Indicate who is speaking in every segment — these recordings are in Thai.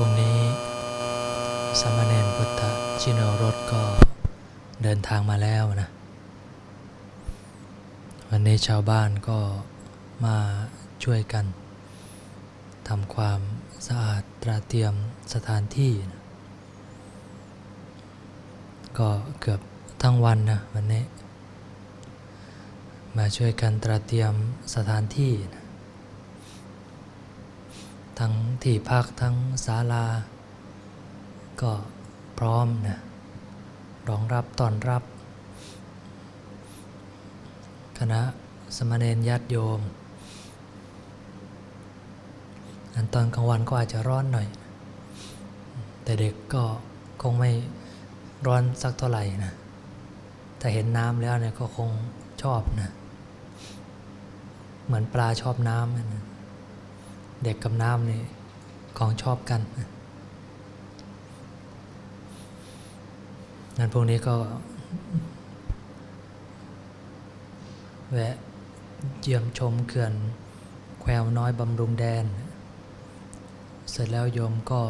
Speaker 1: พรุ่งนี้สามเณรพุทธชินรสก็เดินทางมาแล้วนะ วันนี้ชาวบ้านก็มาช่วยกันทำความสะอาดตระเตรียมสถานที่นะก็เกือบทั้งวันนะวันนี้ มาช่วยกันตระเตรียมสถานที่นะ ทั้งที่พักทั้งศาลา ก็พร้อมนะรองรับต้อนรับ คณะสมณเณรญาติโยม อันตอนกลางวันก็อาจจะร้อนหน่อย แต่เด็กก็คงไม่ร้อนสักเท่าไหร่นะแต่เห็นน้ำแล้วเนี่ยก็คงชอบนะ เหมือนปลาชอบน้ำนะ เด็กกับน้ำนี่ของชอบกันงั้นพวกนี้ก็แวะเยี่ยมชมเขื่อนแควน้อยบำรุงแดน เสร็จแล้วโยมก็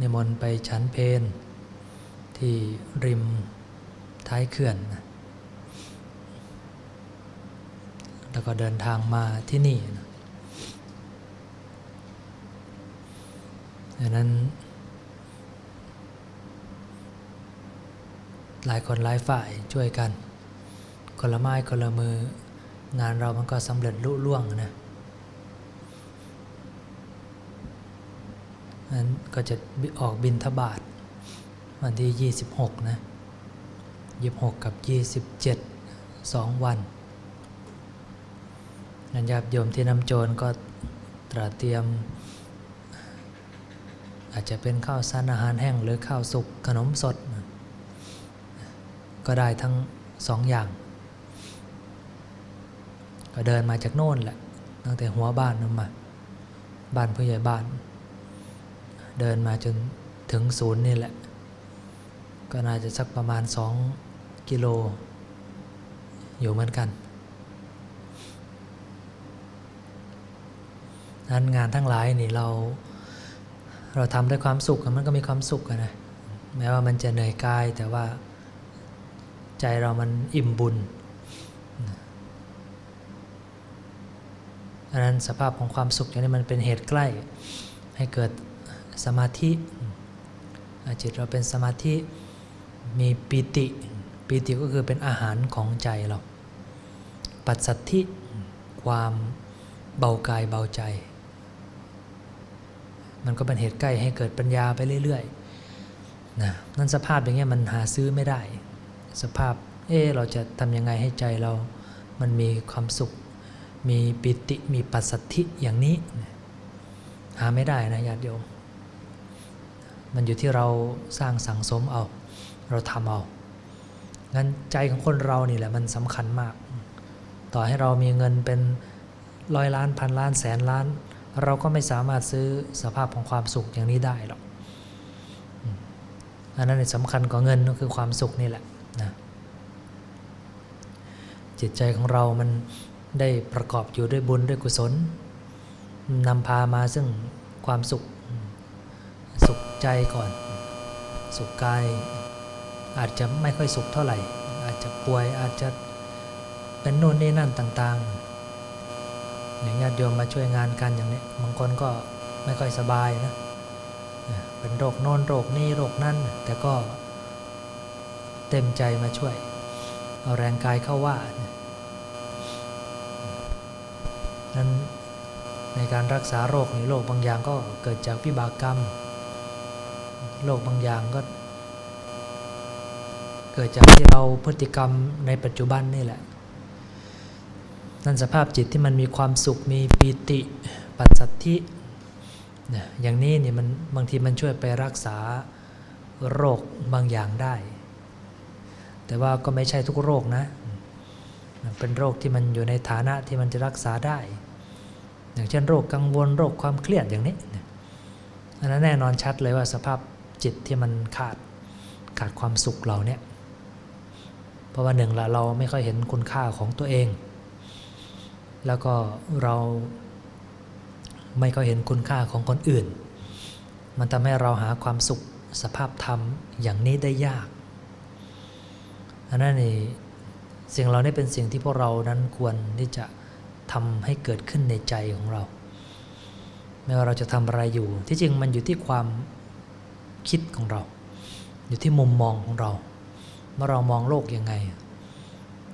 Speaker 1: นิมนต์ไปฉันเพนที่ริมท้ายเขื่อน แล้วก็เดินทางมาที่นี่นะ ดังนั้น หลายคนหลายฝ่ายช่วยกัน คนละไม้คนละมืองานเรามันก็สำเร็จลุล่วงนะนั้นก็จะออกบินทบาทวันที่ 26 นะ 26 กับ 27 2 วันนันญาติโยมที่นำโจรก็ตระเตรียม อาจจะเป็นข้าวสารอาหารแห้งหรือข้าวสุกขนมสด ก็ได้ทั้งสองอย่าง ก็เดินมาจากโน่นแหละ ตั้งแต่หัวบ้านนั่นมา บ้านผู้ใหญ่บ้าน เดินมาจนถึงศูนย์นี่แหละ ก็น่าจะสักประมาณสองกิโล อยู่เหมือนกันนั้นงานทั้งหลายนี่เรา เราทำด้วยความสุขมันก็มีความสุขนะแม้ว่ามันจะเหนื่อยกายแต่ว่าใจเรามันอิ่มบุญอันนั้นสภาพของความสุขอย่างนี้มันเป็นเหตุใกล้ให้เกิดสมาธิจิตเราเป็นสมาธิมีปีติปีติก็คือเป็นอาหารของใจเรา ปัสสัทธิความเบากายเบาใจ มันก็เป็นเหตุใกล้ให้เกิดปัญญาไปเรื่อยๆนะนั่นสภาพอย่างเงี้ยมันหาซื้อไม่ได้ สภาพเออเราจะทำยังไงให้ใจเรา มันมีความสุข มีปิติมีปัสสัทธิอย่างนี้ หาไม่ได้นะญาติโยมมันอยู่ที่เราสร้างสังสมเอา เราทำเอางั้นใจของคนเรานี่แหละมันสำคัญมาก ต่อให้เรามีเงินเป็นร้อยล้านพันล้านแสนล้าน เราก็ไม่สามารถซื้อสภาพของความสุขอย่างนี้ได้หรอกอันนั้นสำคัญกว่าเงินก็คือความสุขนี่แหละนะจิตใจของเรามันได้ประกอบอยู่ด้วยบุญด้วยกุศลนำพามาซึ่งความสุข สุขใจก่อน สุขกาย อาจจะไม่ค่อยสุขเท่าไหร่ อาจจะป่วยอาจจะเป็นโน่นนี่นั่นต่าง ๆ อย่างญาติโยมมาช่วยงานกันอย่างนี้บางคนก็ไม่ค่อยสบายนะเป็นโรคโน่นโรคนี้โรคนั่นแต่ก็เต็มใจมาช่วย เอาแรงกายเข้าว่านั้นในการรักษาโรคนี้โรคบางอย่างก็เกิดจากวิบากกรรมโรคบางอย่างก็ เกิดจากที่เราพฤติกรรมในปัจจุบันนี่แหละ นั่นสภาพจิตที่มันมีความสุขมีปีติปัสสัทธินะอย่างนี้เนี่ยมันบางทีมันช่วยไปรักษาโรคบางอย่างได้ แต่ว่าก็ไม่ใช่ทุกโรคนะเป็นโรคที่มันอยู่ในฐานะที่มันจะรักษาได้ อย่างเช่นโรคกังวลโรคความเครียดอย่างนี้อันนั้นแน่นอนชัดเลยว่าสภาพจิตที่มันขาดขาดความสุขเราเนี่ย เพราะว่าหนึ่งละเราไม่ค่อยเห็นคุณค่าของตัวเอง แล้วก็เราไม่ค่อยเห็นคุณค่าของคนอื่น มันทำให้เราหาความสุขสภาพธรรมอย่างนี้ได้ยากอันนั้นนี่สิ่งเหล่านี้เป็นสิ่งที่พวกเรานั้นควรที่จะทำให้เกิดขึ้นในใจของเรา ไม่ว่าเราจะทำอะไรอยู่ ที่จริงมันอยู่ที่ความคิดของเรา อยู่ที่มุมมองของเราว่าเรามองโลกยังไง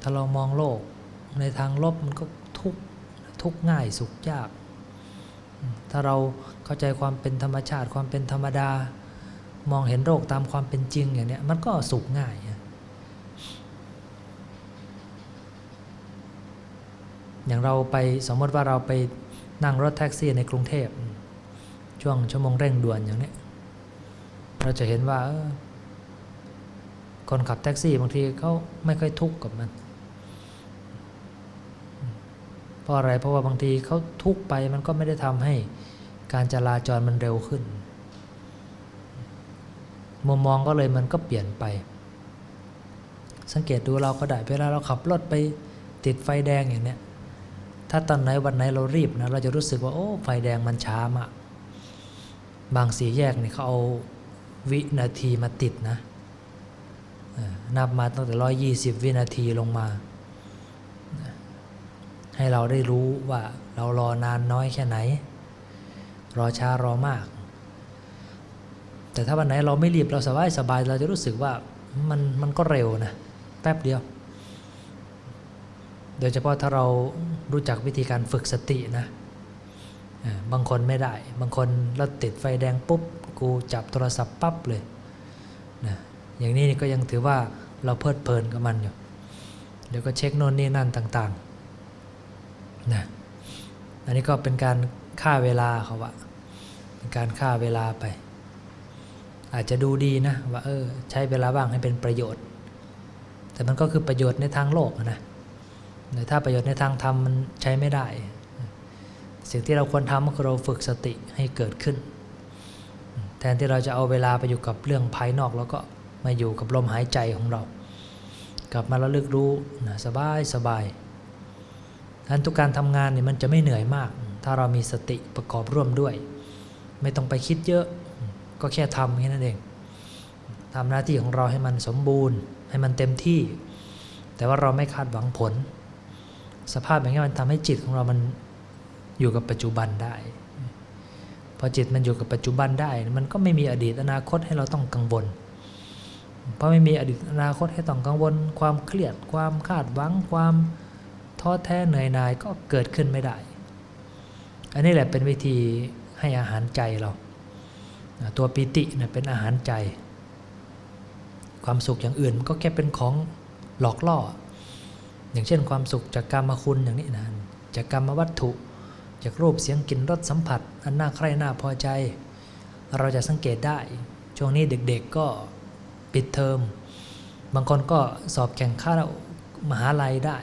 Speaker 1: ถ้าเรามองโลกในทางลบมันก็ ทุกข์ทุกง่ายสุขยาก ถ้าเราเข้าใจความเป็นธรรมชาติความเป็นธรรมดา มองเห็นโลกตามความเป็นจริงอย่างนี้มันก็สุขง่าย อย่างเราไปสมมติว่าเราไปนั่งรถแท็กซี่ในกรุงเทพ ช่วงชั่วโมงเร่งด่วนอย่างนี้เราจะเห็นว่าคนขับแท็กซี่บางทีเขาไม่ค่อยทุกข์กับมัน เพ ราะอะไรเพราะว่าบางทีเขาทุกไปมันก็ไม่ได้ทำให้การจราจรมันเร็วขึ้น มุมมองก็เลยมันก็เปลี่ยนไป สังเกตดูเราก็ได้เวลาเราขับรถไปติดไฟแดงอย่างเนี้ยถ้าตอนไหนวันไหนเรารีบนะเราจะรู้สึกว่าโอ้ไฟแดงมันช้ามากบางสีแยกเนี่ยเขาเอาวินาทีมาติดนะนับมาตั้งแต่ร้อยยี่สิบวินาทีลงมา ให้เราได้รู้ว่าเรารอนานน้อยแค่ไหน รอช้ารอมาก แต่ถ้าวันไหนเราไม่รีบเราสบายสบายเราจะรู้สึกว่ามันมันก็เร็วนะแป๊บเดียว โดยเฉพาะถ้าเรารู้จักวิธีการฝึกสตินะบางคนไม่ได้ บางคนเราติดไฟแดงปุ๊บ กูจับโทรศัพท์ปั๊บเลยนะอย่างนี้ก็ยังถือว่าเราเพลิดเพลินกับมันอยู่ เดี๋ยวก็เช็คโน่นนี่นั่นต่างๆ นะอันนี้ก็เป็นการฆ่าเวลาเขาว่าเป็นการฆ่าเวลาไป อาจจะดูดีนะว่าเออใช้เวลาบ้างให้เป็นประโยชน์ แต่มันก็คือประโยชน์ในทางโลกนะแต่ถ้าประโยชน์ในทางธรรมมันใช้ไม่ได้ สิ่งที่เราควรทำก็คือเราฝึกสติให้เกิดขึ้น แทนที่เราจะเอาเวลาไปอยู่กับเรื่องภายนอกแล้วก็มาอยู่กับลมหายใจของเรา กลับมาระลึกรู้นะสบายสบาย ทันทุกการทำงานเนี่ยมันจะไม่เหนื่อยมาก ถ้าเรามีสติประกอบร่วมด้วย ไม่ต้องไปคิดเยอะ ก็แค่ทำแค่นั้นเองทำหน้าที่ของเราให้มันสมบูรณ์ ให้มันเต็มที่ แต่ว่าเราไม่คาดหวังผล สภาพอย่างนี้มันทำให้จิตของเรามันอยู่กับปัจจุบันได้ พอจิตมันอยู่กับปัจจุบันได้ มันก็ไม่มีอดีตอนาคตให้เราต้องกังวลเพราะไม่มีอดีตอนาคตให้ต้องกังวล ความเครียด ความคาดหวัง ความ ท้อแท้เหนื่อยหน่ายก็เกิดขึ้นไม่ได้ อันนี้แหละเป็นวิธีให้อาหารใจเรา ตัวปิติเนี่ยเป็นอาหารใจ ความสุขอย่างอื่นก็แค่เป็นของหลอกล่อ อย่างเช่นความสุขจากกรรมคุณอย่างนี้นะจากกรรมวัตถุ จากรูปเสียงกลิ่นรสสัมผัส อันน่าใคร่น่าพอใจ เราจะสังเกตได้ ช่วงนี้เด็กๆก็ปิดเทอม บางคนก็สอบแข่งข้ามหาลัยได้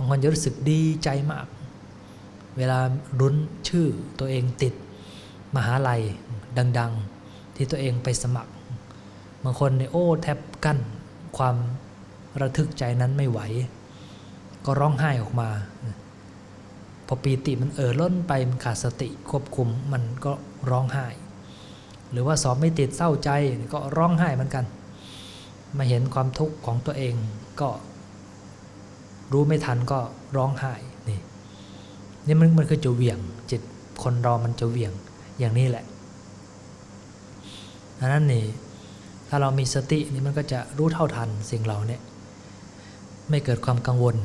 Speaker 1: างคนจะรู้สึกดีใจมาก เวลารุ้นชื่อตัวเองติดมหาลัยดัง ๆ ที่ตัวเองไปสมัคร บางคนเนี่ยโอ้แทบกั้นความระทึกใจนั้นไม่ไหว ก็ร้องไห้ออกมา พอปีติมันเอ่อล้นไปมันขาดสติควบคุมมันก็ร้องไห้ หรือว่าสอบไม่ติดเศร้าใจก็ร้องไห้เหมือนกัน มาเห็นความทุกข์ของตัวเองก็ รู้ไม่ทันก็ร้องไห้นี่นี่มันมันคือจะเวี่ยง จิตคนเรามันจะเวี่ยงอย่างนี้แหละอันนั้นนี่ถ้าเรามีสตินี่มันก็จะรู้เท่าทันสิ่งเหล่านี้ไม่เกิดความกังวล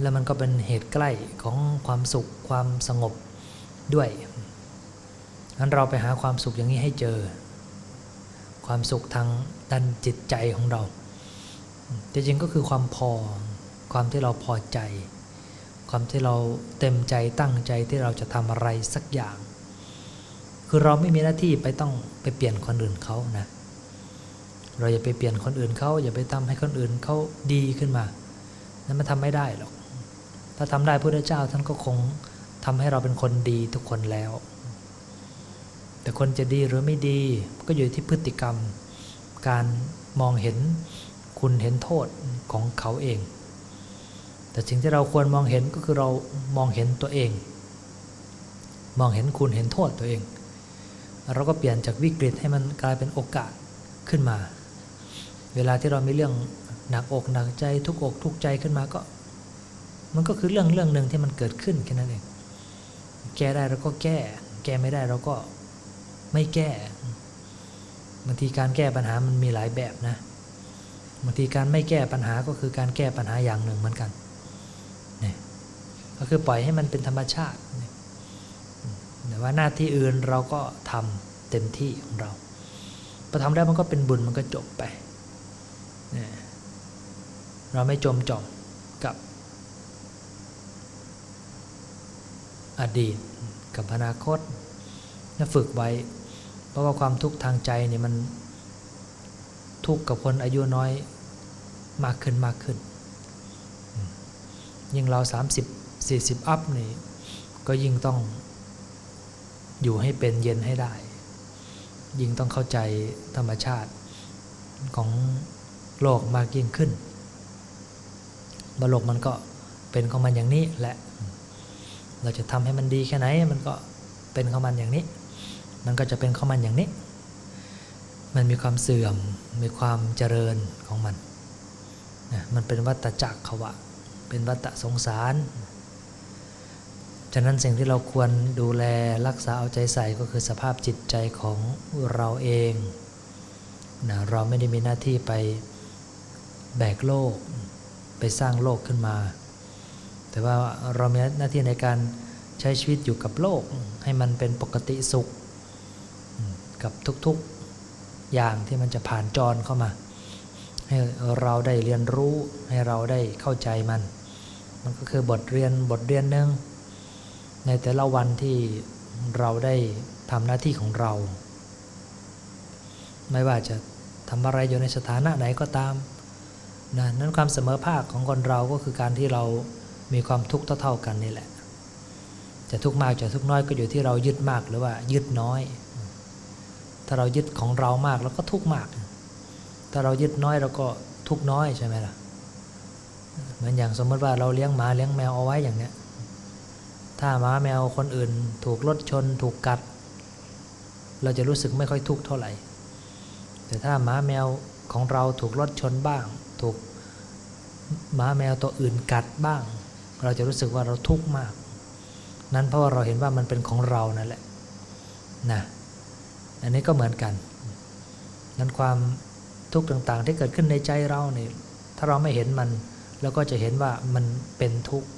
Speaker 1: แล้วมันก็เป็นเหตุใกล้ของความสุขความสงบด้วยงั้นเราไปหาความสุขอย่างนี้ให้เจอ ความสุขทางด้านจิตใจของเราจริงๆก็คือความพอ ความที่เราพอใจ ความที่เราเต็มใจตั้งใจที่เราจะทำอะไรสักอย่าง คือเราไม่มีหน้าที่ไปต้องไปเปลี่ยนคนอื่นเขานะ เราอย่าไปเปลี่ยนคนอื่นเขาอย่าไปทำให้คนอื่นเขาดีขึ้นมา นั้นมันทำไม่ได้หรอก ถ้าทำได้พระเจ้าท่านก็คงทำให้เราเป็นคนดีทุกคนแล้ว แต่คนจะดีหรือไม่ดีก็อยู่ที่พฤติกรรม การมองเห็นคุณเห็นโทษของเขาเอง แต่สิ่งที่เราควรมองเห็นก็คือเรามองเห็นตัวเอง มองเห็นคุณเห็นโทษตัวเอง เราก็เปลี่ยนจากวิกฤตให้มันกลายเป็นโอกาสขึ้นมา เวลาที่เรามีเรื่องหนักอกหนักใจทุกอกทุกใจขึ้นมาก็ มันก็คือเรื่องเรื่องหนึ่งที่มันเกิดขึ้นแค่นั้นเอง แก้ได้เราก็แก้ แก้ไม่ได้เราก็ไม่แก้บางทีการแก้ปัญหามันมีหลายแบบนะบางทีการไม่แก้ปัญหาก็คือการแก้ปัญหาอย่างหนึ่งเหมือนกัน ก็คือปล่อยให้มันเป็นธรรมชาติแต่ว่าหน้าที่อื่นเราก็ทำเต็มที่ของเราพอทำได้มันก็เป็นบุญมันก็จบไป เราไม่จมจอมกับอดีตกับอนาคตนะฝึกไว้ เพราะว่าความทุกข์ทางใจเนี่ยมันทุกข์กับคนอายุน้อยมากขึ้นมากขึ้น ยิ่งเรา 30 40 อัพนี่ก็ยิ่งต้องอยู่ให้เป็นเย็นให้ได้ ยิ่งต้องเข้าใจธรรมชาติของโลกมากยิ่งขึ้นบโลกมันก็เป็นของมันอย่างนี้แหละ เราจะทำให้มันดีแค่ไหนมันก็เป็นของมันอย่างนี้ มันก็จะเป็นของมันอย่างนี้ มันมีความเสื่อมมีความเจริญของมันนะมันเป็นวัฏจักรขวะ เป็นวัฏสงสาร ฉะนั้นสิ่งที่เราควรดูแลรักษาเอาใจใส่ก็คือสภาพจิตใจของเราเองนะเราไม่ได้มีหน้าที่ไปแบกโลก ไปสร้างโลกขึ้นมา แต่ว่าเรามีหน้าที่ในการใช้ชีวิตอยู่กับโลก ให้มันเป็นปกติสุข กับทุกๆอย่างที่มันจะผ่านจรเข้ามา ให้เราได้เรียนรู้ให้เราได้เข้าใจมัน มันก็คือบทเรียนบทเรียนหนึ่ง ในแต่ละวันที่เราได้ทำหน้าที่ของเรา ไม่ว่าจะทำอะไรอยู่ในสถานะไหนก็ตามนะนั้นความเสมอภาคของคนเราก็คือการที่เรามีความทุกข์เท่าๆกันนี่แหละ จะทุกข์มากจะทุกข์น้อยก็อยู่ที่เรายึดมากหรือว่ายึดน้อย ถ้าเรายึดของเรามากเราก็ทุกข์มาก ถ้าเรายึดน้อยเราก็ทุกข์น้อยใช่ไหมล่ะ เหมือนอย่างสมมติว่าเราเลี้ยงหมาเลี้ยงแมวเอาไว้อย่างเนี้ย ถ้าหมาแมวคนอื่น ถูกรถชน ถูกกัด เราจะรู้สึกไม่ค่อยทุกข์เท่าไหร่ แต่ถ้าหมาแมวของเราถูกรถชนบ้าง ถูกหมาแมวตัวอื่นกัดบ้าง เราจะรู้สึกว่าเราทุกข์มาก นั้นเพราะว่าเราเห็นว่ามันเป็นของเรานั่นแหละนะอันนี้ก็เหมือนกันนั้นความทุกข์ต่างๆ ที่เกิดขึ้นในใจเราเนี่ยถ้าเราไม่เห็นมันเราก็จะเห็นว่ามันเป็นทุกข์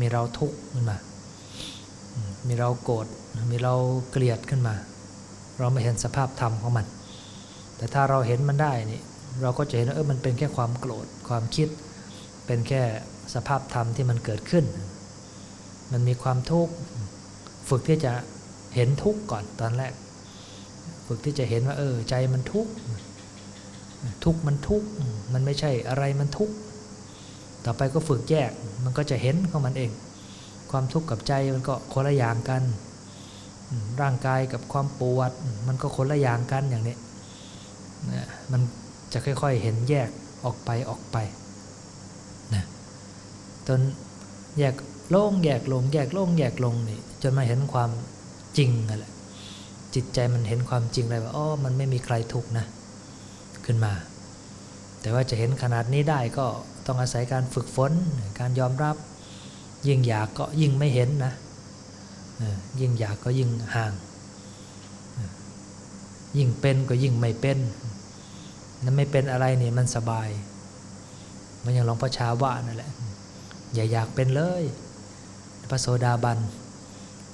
Speaker 1: มีเราทุกข์ขึ้นมา มีเราโกรธ มีเราเกลียดขึ้นมา เราไม่เห็นสภาพธรรมของมัน แต่ถ้าเราเห็นมันได้นี่ เราก็จะเห็นว่าเออ มันเป็นแค่ความโกรธ ความคิด เป็นแค่สภาพธรรมที่มันเกิดขึ้น มันมีความทุกข์ ฝึกที่จะเห็นทุกข์ก่อนตอนแรก ฝึกที่จะเห็นว่าเออใจมันทุกข์ ทุกข์มันทุกข์ มันไม่ใช่อะไรมันทุกข์ ต่อไปก็ฝึกแยกมันก็จะเห็นของมันเอง ความทุกข์กับใจมันก็คนละอย่างกัน ร่างกายกับความปวดมันก็คนละอย่างกันอย่างนี้นะมันจะค่อยๆเห็นแยกออกไปออกไปนะจนแยกโล่งแยกลงแยกโล่งแยกลงนี่จนมาเห็นความจริงนั่นแหละจิตใจมันเห็นความจริงเลยว่าอ๋อมันไม่มีใครทุกข์นะ ขึ้นมา แต่ว่าจะเห็นขนาดนี้ได้ก็ต้องอาศัยการฝึกฝน การยอมรับ ยิ่งอยากก็ยิ่งไม่เห็นนะยิ่งอยากก็ยิ่งห่าง ยิ่งเป็นก็ยิ่งไม่เป็นนั่นไม่เป็นอะไรนี่มันสบาย มันอย่างหลวงพ่อชาว่านั่นแหละ อย่าอยากเป็นเลย พระโสดาบัน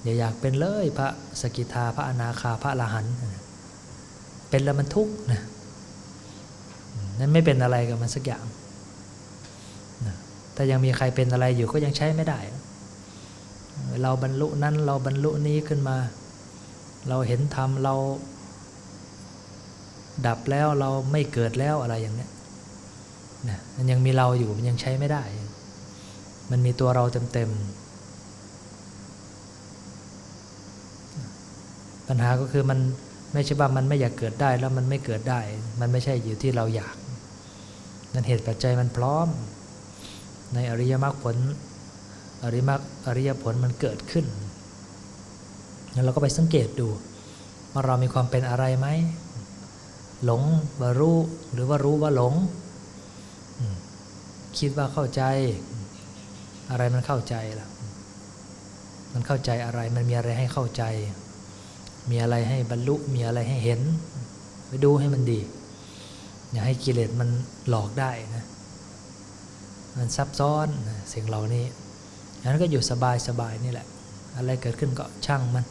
Speaker 1: อย่าอยากเป็นเลย พระสกิทา พระอนาคา พระอรหันต์ เป็นแล้วมันทุกข์นะ นั้นไม่เป็นอะไรกับมันสักอย่างนะถ้ายังมีใครเป็นอะไรอยู่ก็ยังใช้ไม่ได้ เราบรรลุนั้นเราบรรลุนี้ขึ้นมา เราเห็นธรรมเรา ดับแล้วเราไม่เกิดแล้วอะไรอย่างนี้นะมันยังมีเราอยู่มันยังใช้ไม่ได้ มันมีตัวเราเต็มๆปัญหาก็คือมันไม่ใช่ว่ามันไม่อยากเกิดได้แล้วมันไม่เกิดได้ มันไม่ใช่อยู่ที่เราอยาก นั่นเหตุปัจจัยมันพร้อม ในอริยมรรคผลอริยมรรคอริยผลมันเกิดขึ้นแล้วเราก็ไปสังเกตดู ว่าเรามีความเป็นอะไรไหมหลงว่ารู้หรือว่ารู้ว่าหลง คิดว่าเข้าใจ อะไรมันเข้าใจล่ะ มันเข้าใจอะไรมันมีอะไรให้เข้าใจ มีอะไรให้บรรลุมีอะไรให้เห็น ไปดูให้มันดี อย่าให้กิเลสมันหลอกได้นะมันซับซ้อนนะสิ่งเหล่านี้อันนั้นก็อยู่สบายสบายนี่แหละ อะไรเกิดขึ้นก็ช่างมัน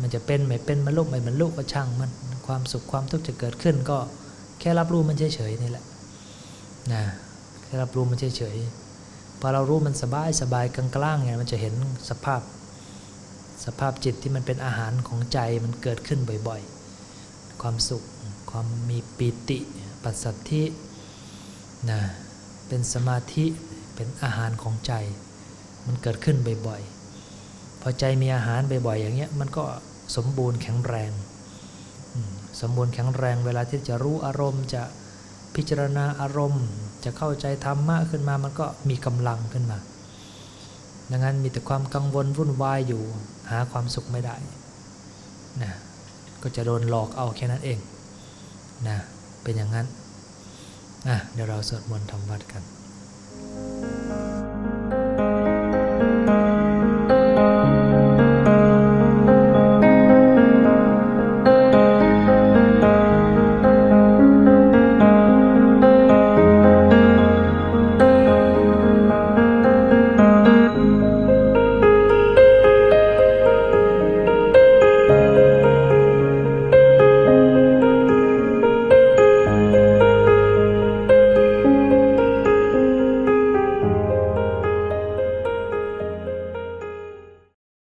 Speaker 1: มันจะเป็นไม่เป็นบรรลุไม่บรรลุก็ช่างมัน ความสุขความทุกข์จะเกิดขึ้นก็แค่รับรู้มันเฉยๆนี่แหละนะแค่รับรู้มันเฉยๆพอเรารู้มันสบายสบายกลางๆไงมันจะเห็นสภาพสภาพจิตที่มันเป็นอาหารของใจมันเกิดขึ้นบ่อยๆ ความสุข ความมีปีติ ปัสสัทธินะเป็นสมาธิเป็นอาหารของใจ มันเกิดขึ้นบ่อยๆ พอใจมีอาหารบ่อยๆ อย่างเงี้ยมันก็สมบูรณ์แข็งแรง สมบูรณ์แข็งแรงเวลาที่จะรู้อารมณ์จะพิจารณาอารมณ์ จะเข้าใจธรรมะขึ้นมามันก็มีกำลังขึ้นมา ดังนั้นมีแต่ความกังวลวุ่นวายอยู่หาความสุขไม่ได้นะก็จะโดนหลอกเอาแค่นั้นเองนะ เป็นอย่างนั้น อะ เดี๋ยวเราสวดมนต์ทำวัดกัน